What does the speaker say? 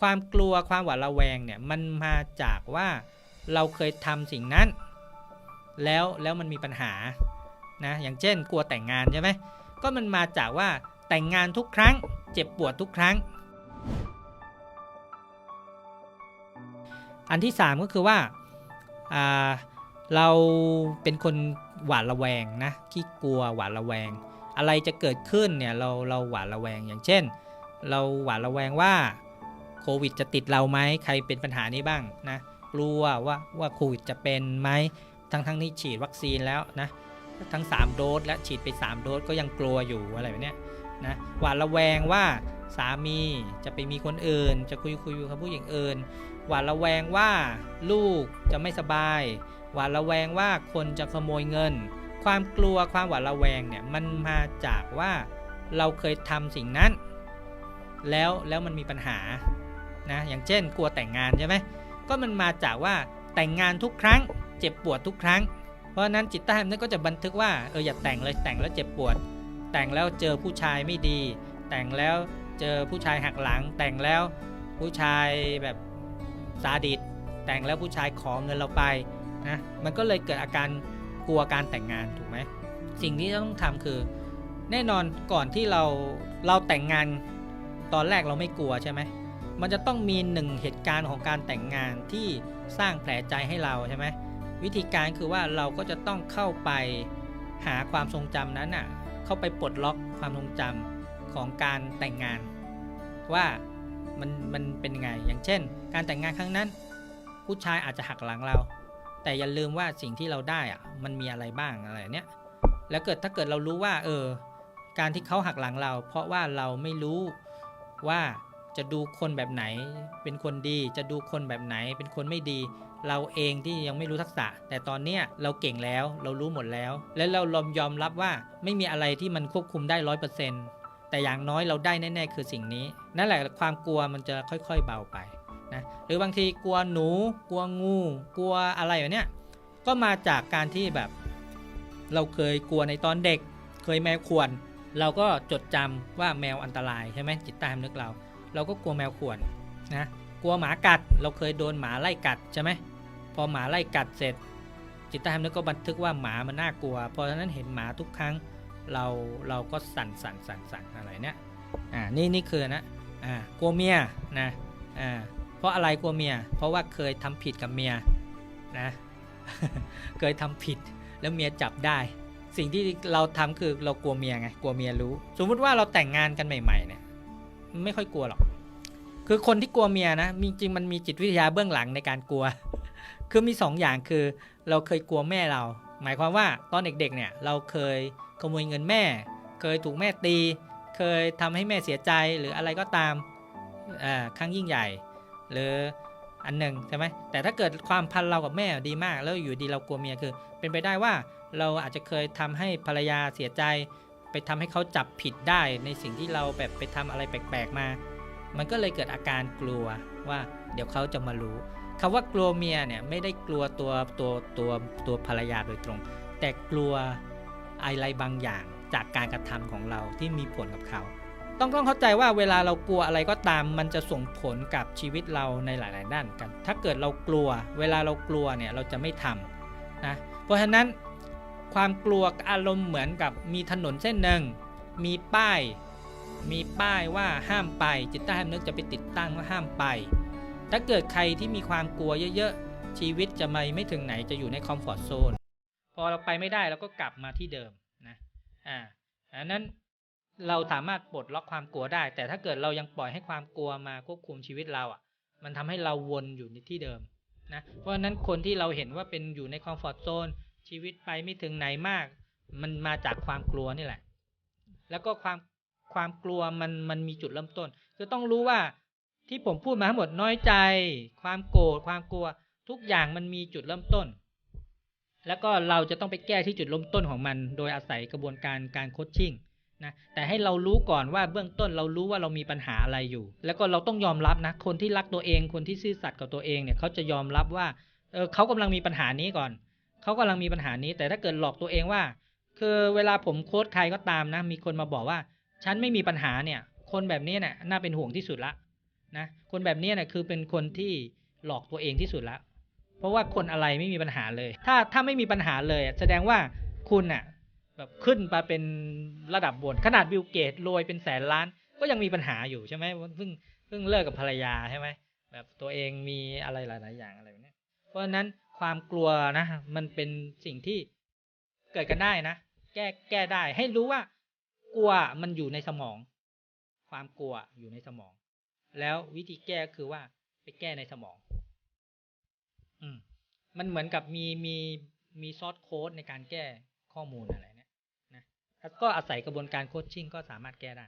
ความกลัวความหวาดระแวงเนี่ยมันมาจากว่าเราเคยทำสิ่งนั้น แล้วแล้วมันมีปัญหานะอย่างเช่น กลัวแต่งงานใช่ไหมก็มันมาจากว่าแต่งงานทุกครั้ง เจ็บปวดทุกครั้ง อันที่ 3 ก็คือว่าอ่าเราเป็นคนหวาดระแวงนะขี้กลัวหวาดระแวง อะไรจะเกิดขึ้นเนี่ยเราเราหวาดระแวงอย่างเช่น เราหวาดระแวงว่า โควิดจะติดเราไหมใครเป็นปัญหานี้บ้างนะกลัวว่าว่าโควิดจะเป็นไหมทั้งทั้งนี้ฉีดวัคซีนแล้วนะทั้ง 3 โดสและฉีดไป 3 โดสก็ยังกลัวอยู่อะไรแบบนี้นะหวาดระแวงว่าสามีจะไปมีคนอื่น จะคุยคุยกับผู้หญิงอื่น หวาดระแวงว่าลูกจะไม่สบาย หวาดระแวงว่าคนจะขโมยเงิน ความกลัวความหวาดระแวงเนี่ยมันมาจากว่าเราเคยทำสิ่งนั้น แล้วแล้วมันมีปัญหา นะอย่างเช่น กลัวแต่งงานใช่ไหมก็มันมาจากว่าแต่งงานทุกครั้ง เจ็บปวดทุกครั้ง เพราะนั้นจิตใต้สำนึกก็จะบันทึกว่าเอออย่าแต่งเลยแต่งแล้วเจ็บปวด แต่งแล้วเจอผู้ชายไม่ดี แต่งแล้วเจอผู้ชายหักหลัง แต่งแล้วผู้ชายแบบซาดิสแต่งแล้วผู้ชายขอเงินเราไปนะมันก็เลยเกิดอาการกลัวการแต่งงานถูกไหมสิ่งที่ต้องทำคือ แน่นอนก่อนที่เราเราแต่งงานตอนแรกเราไม่กลัวใช่ไหม มันจะต้องมีหนึ่งเหตุการณ์ของการแต่งงานที่สร้างแผลใจให้เราใช่ไหมวิธีการคือว่าเราก็จะต้องเข้าไปหาความทรงจำนั้นอะเข้าไปปลดล็อกความทรงจำของการแต่งงาน ว่ามันมันเป็นยังไงอย่างเช่น การแต่งงานครั้งนั้น ผู้ชายอาจจะหักหลังเรา แต่อย่าลืมว่าสิ่งที่เราได้อะมันมีอะไรบ้างอะไรเนี้ยแล้วเกิดถ้าเกิดเรารู้ว่า เออ การที่เขาหักหลังเรา เพราะว่าเราไม่รู้ว่า จะดูคนแบบไหน เป็นคนดี จะดูคนแบบไหน เป็นคนไม่ดี เราเองที่ยังไม่รู้ทักษะ แต่ตอนเนี้ยเราเก่งแล้ว เรารู้หมดแล้ว และเราลอมยอมรับว่าไม่มีอะไรที่มันควบคุมได้ร้อยเปอร์เซ็นต์แต่อย่างน้อยเราได้แน่ๆคือสิ่งนี้ นั่นแหละความกลัวมันจะค่อยๆเบาไปนะหรือบางทีกลัวหนู กลัวงู กลัวอะไรแบบเนี้ยก็มาจากการที่แบบ เราเคยกลัวในตอนเด็ก เคยแมวข่วน เราก็จดจำว่าแมวอันตรายใช่ไหมจิตใต้สำนึกเรา เราก็กลัวแมวข่วนนะกลัวหมากัดเราเคยโดนหมาไล่กัดใช่ไหมพอหมาไล่กัดเสร็จ จิตใต้สำนึกก็บันทึกว่าหมามันน่ากลัว เพราะฉะนั้นเห็นหมาทุกครั้งเราเราก็สั่นสั่นสั่นสั่นอะไรเนี่ยอ่านี่นี่คือนะอ่ากลัวเมียนะอ่าเพราะอะไรกลัวเมีย เพราะว่าเคยทำผิดกับเมียนะเคยทำผิดแล้วเมียจับได้ สิ่งที่เราทำคือเรากลัวเมียไงกลัวเมียรู้ สมมุติว่าเราแต่งงานกันใหม่ๆเนี่ย ไม่ค่อยกลัวหรอก คือคนที่กลัวเมียนะมีจริงมันมีจิตวิทยาเบื้องหลังในการกลัว คือมีสองอย่างคือเราเคยกลัวแม่เรา หมายความว่าตอนเด็กๆเนี่ย เราเคยขโมยเงินแม่ เคยถูกแม่ตี เคยทำให้แม่เสียใจหรืออะไรก็ตามครั้งยิ่งใหญ่ หรืออันหนึ่งใช่ไหมแต่ถ้าเกิดความพันเรากับแม่ดีมาก แล้วอยู่ดีเรากลัวเมียคือ เป็นไปได้ว่าเราอาจจะเคยทำให้ภรรยาเสียใจ ไปทำให้เขาจับผิดได้ในสิ่งที่เราแบบไปทำอะไรแปลกๆมา มันก็เลยเกิดอาการกลัวว่าเดี๋ยวเขาจะมารู้คำว่ากลัวเมียเนี่ยไม่ได้กลัวตัวตัวตัวตัวภรรยาโดยตรง แต่กลัวอะไรบางอย่างจากการกระทำของเราที่มีผลกับเขา ต้องต้องเข้าใจว่าเวลาเรากลัวอะไรก็ตาม มันจะส่งผลกับชีวิตเราในหลาย ๆ ด้านกัน ถ้าเกิดเรากลัว เวลาเรากลัวเนี่ยเราจะไม่ทำนะ เพราะฉะนั้น ความกลัวอารมณ์เหมือนกับมีถนนเส้นหนึ่ง มีป้าย มีป้ายว่าห้ามไป จิตใต้สำนึกจะไปติดตั้งว่าห้ามไป ถ้าเกิดใครที่มีความกลัวเยอะๆ ชีวิตจะไม่ไม่ถึงไหนจะอยู่ในคอมฟอร์ทโซน พอเราไปไม่ได้เราก็กลับมาที่เดิมนะ อ่าอันนั้นเราสามารถปลดล็อกความกลัวได้ แต่ถ้าเกิดเรายังปล่อยให้ความกลัวมาควบคุมชีวิตเราอะ มันทำให้เราวนอยู่ในที่เดิมนะ เพราะฉะนั้นคนที่เราเห็นว่าเป็นอยู่ในคอมฟอร์ทโซน ชีวิตไปไม่ถึงไหนมาก มันมาจากความกลัวนี่แหละ แล้วก็ความความกลัวมันมันมีจุดเริ่มต้น คือต้องรู้ว่าที่ผมพูดมาทั้งหมดน้อยใจ ความโกรธความกลัว ทุกอย่างมันมีจุดเริ่มต้น แล้วก็เราจะต้องไปแก้ที่จุดเริ่มต้นของมัน โดยอาศัยกระบวนการการโคชชิ่งนะแต่ให้เรารู้ก่อนว่าเบื้องต้นเรารู้ว่าเรามีปัญหาอะไรอยู่ แล้วก็เราต้องยอมรับนะ คนที่รักตัวเอง คนที่ซื่อสัตย์กับตัวเองเนี่ยเขาจะยอมรับว่าเออเขากำลังมีปัญหานี้ก่อน เขากำลังมีปัญหานี้ แต่ถ้าเกิดหลอกตัวเองว่า คือเวลาผมโค้ชใครก็ตามนะ มีคนมาบอกว่า ฉันไม่มีปัญหาเนี่ย คนแบบนี้เนี่ยน่าเป็นห่วงที่สุดละนะคนแบบนี้เนี่ยคือเป็นคนที่หลอกตัวเองที่สุดล้วเพราะว่าคนอะไรไม่มีปัญหาเลย ถ้าถ้าไม่มีปัญหาเลยแสดงว่าคุณน่ะแบบขึ้นมาเป็นระดับบนขนาดบิลเกตรวยเป็นแสนล้าน ก็ยังมีปัญหาอยู่ใช่ไหมเพิ่งเพิ่งเลิกกับภรรยาใช่ไหมแบบตัวเองมีอะไรหลาย ๆ อย่างอะไรแบบเนี้ยเพราะฉะนั้น ความกลัวนะ มันเป็นสิ่งที่เกิดกันได้นะ แก้แก้ได้ ให้รู้ว่า กลัวมันอยู่ในสมอง ความกลัวอยู่ในสมอง แล้ววิธีแก้ก็คือว่า ไปแก้ในสมอง อืม มันเหมือนกับมีมีมีซอสโค้ดในการแก้ข้อมูลอะไรเนี่ยนะแล้วก็อาศัยกระบวนการโคชชิ่งก็สามารถแก้ได้